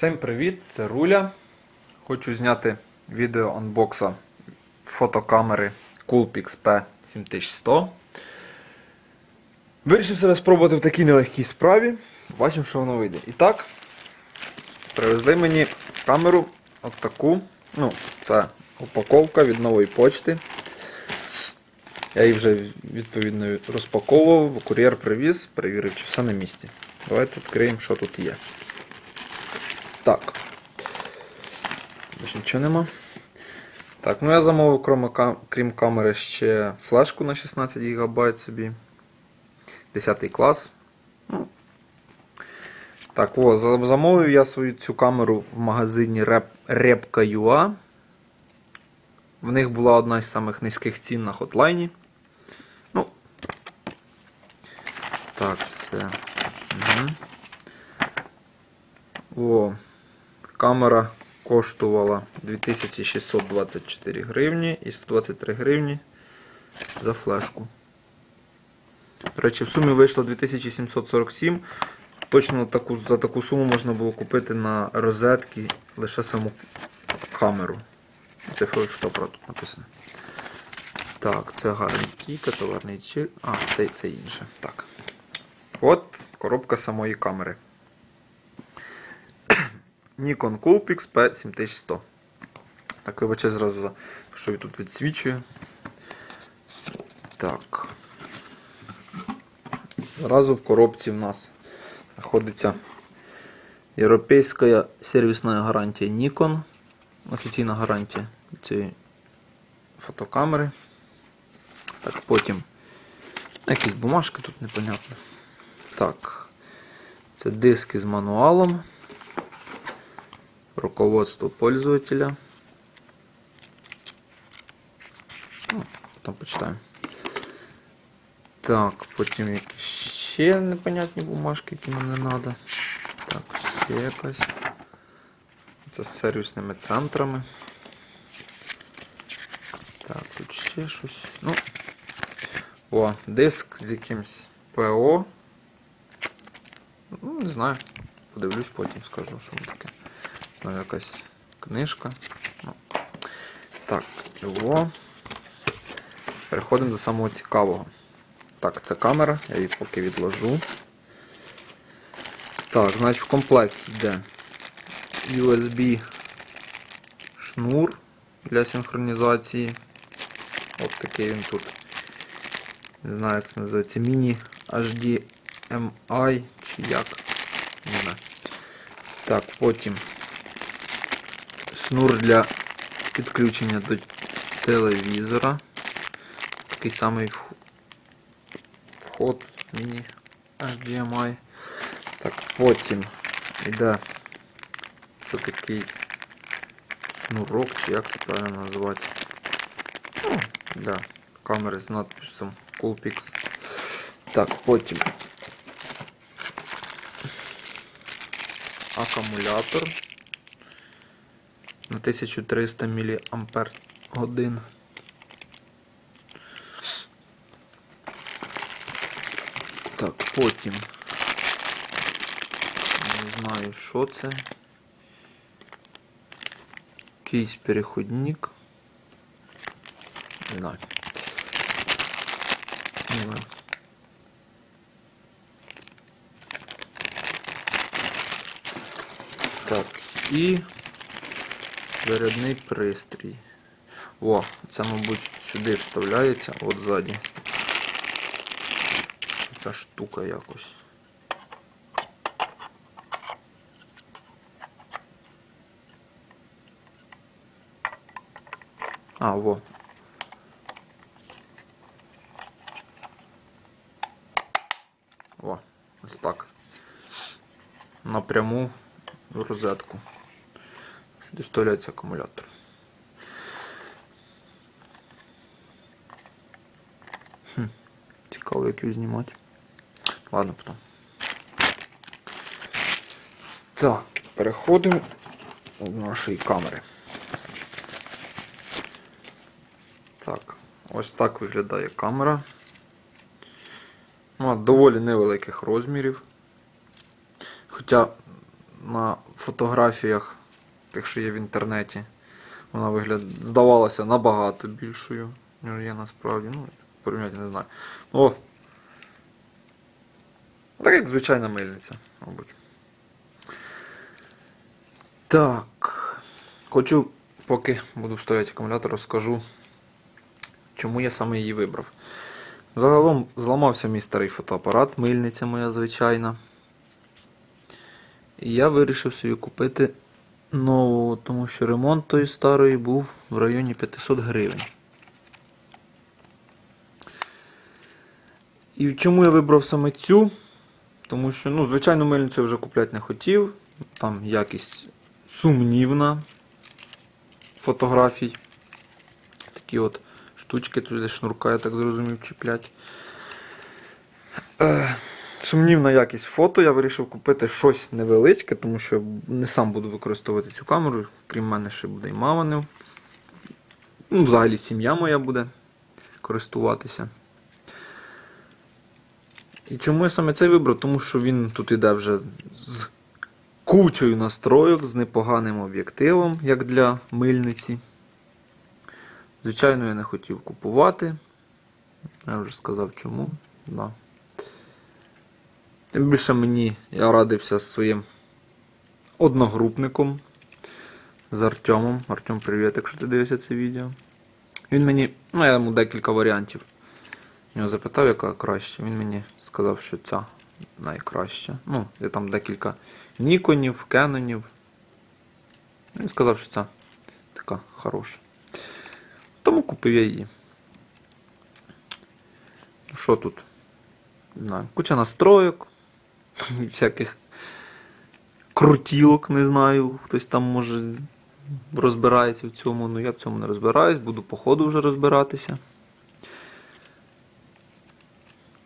Всім привіт, це Руля. Хочу зняти відео анбокса фотокамери Coolpix P7100. Вирішив себе спробувати в такій нелегкій справі. Бачимо, що воно вийде. І так, привезли мені камеру от таку. Ну, це упаковка від нової почти. Я її вже відповідно розпаковував, кур'єр привіз, перевірив, чи все на місці. Давайте відкриємо, що тут є. Так. Більше нічого нема. Так, ну я замовив, крім, крім камери, ще флешку на 16 ГБ собі. 10 клас. Ну. Так, о, замовив я свою цю камеру в магазині Rep- Repka.ua. В них була одна із самих низьких цін на хотлайні. Ну. Так, це. Угу. О, камера коштувала 2624 гривні і 123 гривні за флешку. До речі, в сумі вийшло 2747. Точно таку, за таку суму можна було купити на розетки лише саму камеру. Цифровий фотоапарат тут написано. Так, це гарантійка, товарний чек. А, це, це інше. Так. От коробка самої камери. Nikon Coolpix P7100. Так, вибачте зразу, що я тут відсвічую. Так. Зразу в коробці в нас знаходиться європейська сервісна гарантія Nikon. Офіційна гарантія цієї фотокамери. Так, потім якісь бумажки тут непонятно. Так. Це диски з мануалом. Руководство пользователя. Ну, Потім почитаємо. Так, потім якісь ще непонятні бумажки, які мені не треба. Так, ще якась. Це з сервісними центрами. Так, тут ще щось. Ну. О, диск з якимсь ПО. Ну, не знаю. Подивлюсь, потім скажу, що воно таке. Ну, якась книжка. Ну. Так, його. Переходимо до самого цікавого. Так, це камера, я її поки відложу. Так, значить в комплекті йде USB шнур для синхронізації. От такий він тут. Не знаю, як це називається. Міні HDMI чи як. Не знаю. Так, потім шнур для підключення до телевізора. Такий самий вх- вход міні HDMI. Так, потім йде це такий шнурок, чи як це правильно називати. Ну, для камери з надписом Coolpix. Так, потім акумулятор на 1300 мАч. Так, потім. Не знаю, що це. Якийсь переходник. Не знаю. Не знаю. Так, і зарядний пристрій. О, це, мабуть, сюди вставляється, от ззаді. Ця штука якось. А, во. О, ось так. Напряму в розетку. Вставляється акумулятор. Хм, цікаво, як його знімати. Ладно, потім. Так, переходимо до нашої камери. Так, ось так виглядає камера. Вона доволі невеликих розмірів. Хоча на фотографіях, тих, що є в інтернеті, вона вигляд... здавалася набагато більшою, ніж є насправді. Ну, порівняти не знаю. О! Так як звичайна мильниця, мабуть. Так. Хочу, поки буду вставляти акумулятор, розкажу, чому я саме її вибрав. Загалом зламався мій старий фотоапарат, мильниця моя звичайна. І я вирішив собі купити нову, тому що ремонт тої старої був в районі 500 гривень. І чому я вибрав саме цю? Тому що, ну, звичайну мильницю я вже купляти не хотів. Там якість сумнівна фотографій. Такі от штучки туди шнурка, я так зрозумів, чіплять. Сумнівна якість фото. Я вирішив купити щось невеличке, тому що не сам буду використовувати цю камеру. Крім мене, ще буде і мама не. Ну, взагалі сім'я моя буде користуватися. І чому я саме цей вибрав? Тому що він тут іде вже з кучою настройок, з непоганим об'єктивом, як для мильниці. Звичайно, я не хотів купувати. Я вже сказав чому. Да. Тим більше мені я радився з своїм одногрупником з Артемом. Артем, привіт, якщо ти дивишся це відео. Він мені, ну я йому декілька варіантів. Його запитав, яка краще. Він мені сказав, що ця найкраща. Ну, є там декілька ніконів, кенонів. Він сказав, що ця така хороша. Тому купив я її. Що тут? Не знаю. Куча настроєк, всяких крутілок, не знаю. Хтось там може розбирається в цьому. Ну я в цьому не розбираюсь, буду по ходу вже розбиратися.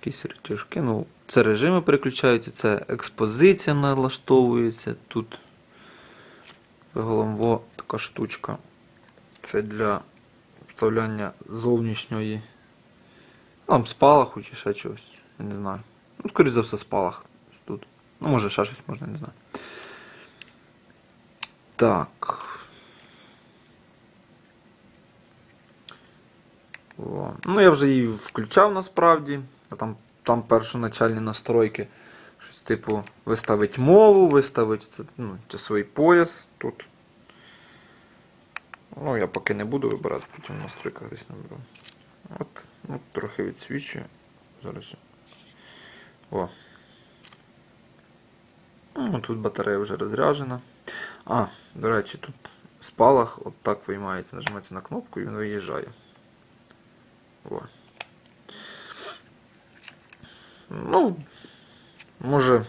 Якісь речашки. Ну, це режими переключаються, це експозиція налаштовується. Тут загалом во така штучка. Це для вставляння зовнішньої. Там спалаху чи ще чогось. Я не знаю. Ну, скоріш за все, спалах. Ну, може ще щось можна, не знаю. Так. О. Ну, я вже її включав насправді. Там, там першоначальні настройки. Щось типу виставить мову, виставить це, ну, часовий пояс тут. Ну, я поки не буду вибирати, потім в настройках десь наберу. От, ну, трохи відсвічує. Зараз. О. Ну, тут батарея вже розряджена. А, до речі, тут спалах от так виймається, нажимається на кнопку і він виїжджає. О. Ну, може,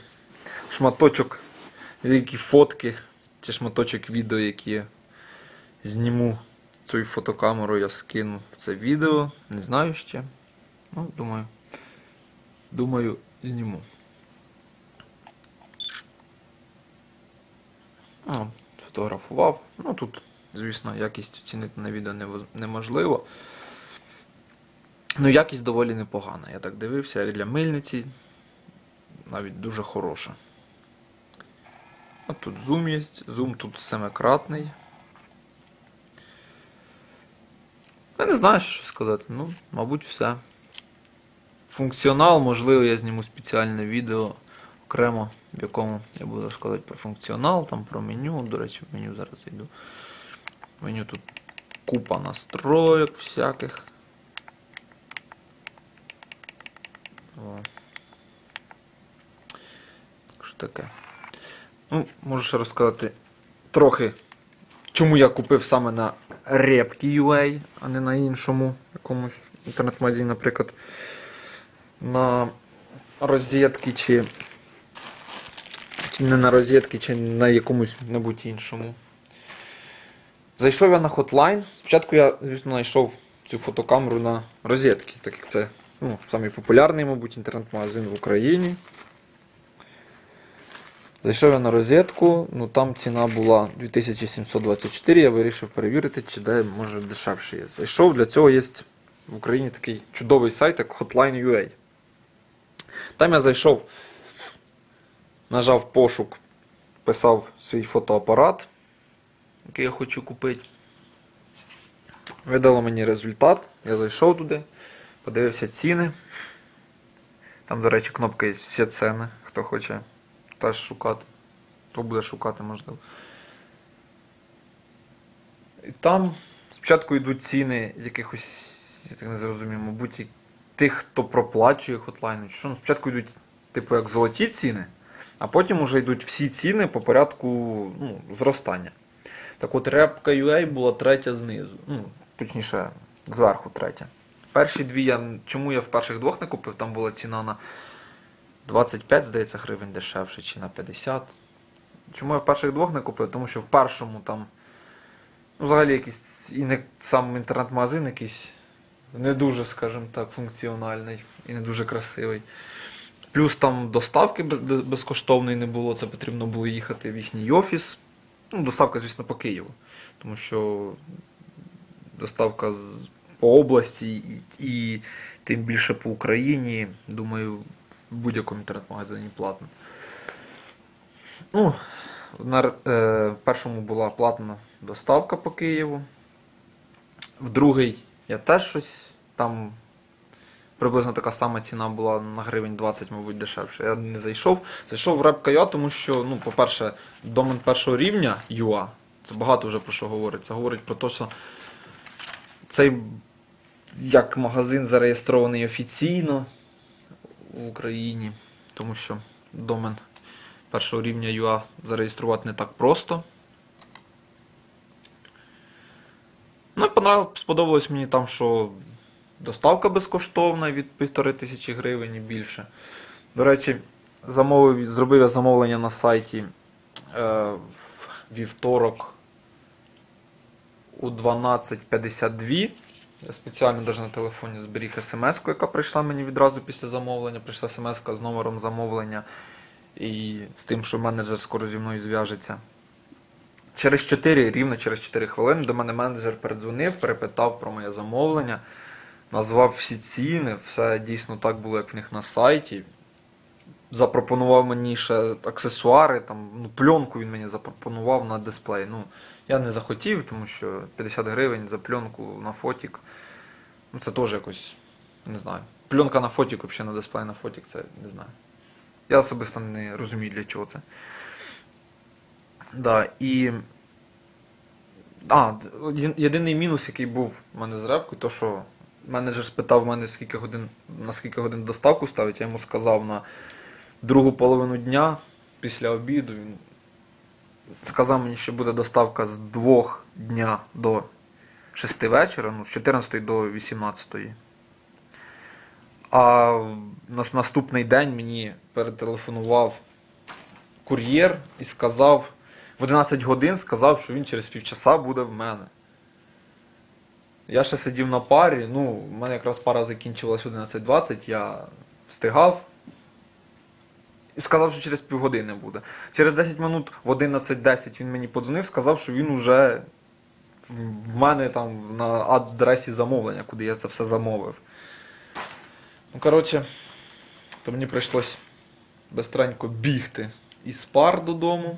шматочок, які фотки, чи шматочок відео, які я зніму цією фотокамерою, я скину в це відео. Не знаю ще. Ну, думаю. Думаю, зніму. О, фотографував. Ну тут, звісно, якість оцінити на відео неможливо. Ну, якість доволі непогана. Я так дивився, як для мильниці навіть дуже хороша. От тут зум є, зум тут семикратний. Я не знаю, що сказати. Ну, мабуть, все. Функціонал, можливо, я зніму спеціальне відео окремо, в якому я буду розказувати про функціонал, там про меню. До речі, в меню зараз зайду. В меню тут купа настроєк всяких. Що таке. Ну, можу розказати трохи, чому я купив саме на Repki.ua, а не на іншому якомусь інтернет-магазині, наприклад, на розетки чи, не на розетки, чи на якомусь небудь іншому. Зайшов я на Hotline. Спочатку я, звісно, знайшов цю фотокамеру на розетки, так як це ну, самий популярний, мабуть, інтернет-магазин в Україні. Зайшов я на розетку, ну там ціна була 2724, я вирішив перевірити, чи де може дешевше є. Зайшов, для цього є в Україні такий чудовий сайт, як Hotline.ua. Там я зайшов, нажав пошук вписав свій фотоапарат, який я хочу купити. Видало мені результат. Я зайшов туди, подивився ціни. Там, до речі, кнопка є всі ціни, хто хоче теж шукати. Хто буде шукати, можливо. І там спочатку йдуть ціни якихось, я так не зрозумів, мабуть, тих, хто проплачує хотлайн. Що ну, спочатку йдуть, типу, як золоті ціни, а потім вже йдуть всі ціни по порядку ну, зростання. Так от репка UA була третя знизу. Ну, точніше, зверху третя. Перші дві я. Чому я в перших двох не купив? Там була ціна на 25, здається, гривень дешевше, чи на 50. Чому я в перших двох не купив? Тому що в першому там. Ну, взагалі якийсь і не сам інтернет-магазин якийсь не дуже, скажімо так, функціональний і не дуже красивий. Плюс там доставки без- безкоштовної не було, це потрібно було їхати в їхній офіс. Ну, доставка, звісно, по Києву. Тому що доставка по області і, і тим більше по Україні, думаю, в будь-якому інтернет-магазині платно. Ну, на е, першому була платна доставка по Києву. В другий я теж щось там приблизно така сама ціна була на гривень 20, мабуть, дешевше. Я не зайшов. Зайшов в реп тому що, ну, по-перше, домен першого рівня UA, це багато вже про що говорить. Це говорить про те, що цей як магазин зареєстрований офіційно в Україні, тому що домен першого рівня UA зареєструвати не так просто. Ну, і сподобалось мені там, що доставка безкоштовна від півтори тисячі гривень і більше. До речі, замовив, зробив я замовлення на сайті е, вівторок у 12.52. Я спеціально навіть на телефоні зберіг смс, яка прийшла мені відразу після замовлення. Прийшла смс з номером замовлення і з тим, що менеджер скоро зі мною зв'яжеться. Через 4, рівно через 4 хвилини до мене менеджер передзвонив, перепитав про моє замовлення, назвав всі ціни, все дійсно так було, як в них на сайті. Запропонував мені ще аксесуари, там, ну, пленку він мені запропонував на дисплей. Ну, я не захотів, тому що 50 гривень за пленку на фотік. Ну, це теж якось, не знаю. Пленка на фотік, взагалі на дисплей на фотік, це не знаю. Я особисто не розумію, для чого це. Да, і. А, єдиний мінус, який був в мене з репкою, то що менеджер спитав мене, скільки годин, на скільки годин доставку ставить, я йому сказав на другу половину дня після обіду. Він сказав мені, що буде доставка з 2 дня до 6 вечора, ну, з 14 до 18. А на наступний день мені перетелефонував кур'єр і сказав, в 11 годин сказав, що він через півчаса буде в мене. Я ще сидів на парі, ну, в мене якраз пара закінчилась в 11.20, я встигав. І сказав, що через півгодини буде. Через 10 минут в 11.10 він мені подзвонив, сказав, що він уже в- мене там на адресі замовлення, куди я це все замовив. Ну, коротше, то мені прийшлось бистренько бігти із пар додому,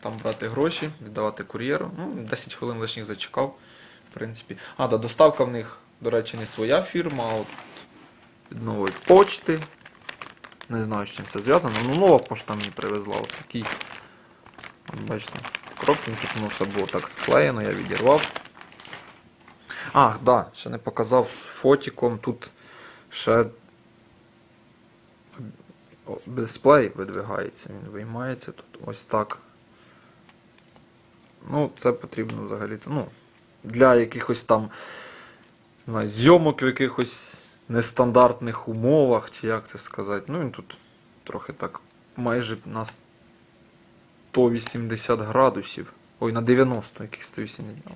там брати гроші, віддавати кур'єру. Ну, 10 хвилин лишніх зачекав, принципі. А, да, доставка в них, до речі, не своя фірма, а от від нової почти. Не знаю, з чим це зв'язано. Ну, нова пошта мені привезла. От такий. От, бачите, коробки тут все було так склеєно, я відірвав. Ах, да, ще не показав з фотіком. Тут ще дисплей видвигається, він виймається тут ось так. Ну, це потрібно взагалі-то. Ну, для якихось там знаю, зйомок в якихось нестандартних умовах, чи як це сказати. Ну, він тут трохи так майже на 180 градусів. Ой, на 90, яких 180. ну,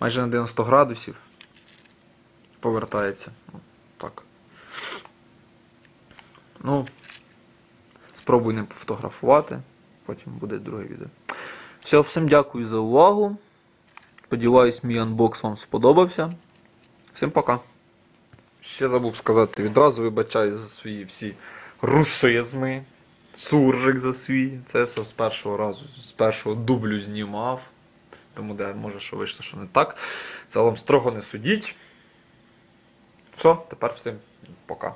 Майже на 90 градусів повертається. Ну, так. Ну, спробуй не фотографувати, потім буде друге відео. Все, всім дякую за увагу. Сподіваюсь, мій анбокс вам сподобався. Всім пока. Ще забув сказати відразу, вибачаю за свої всі русизми, суржик за свій. Це все з першого разу, з першого дублю знімав. Тому де може, що вийшло, що не так. Загалом строго не судіть. Все, тепер всім пока.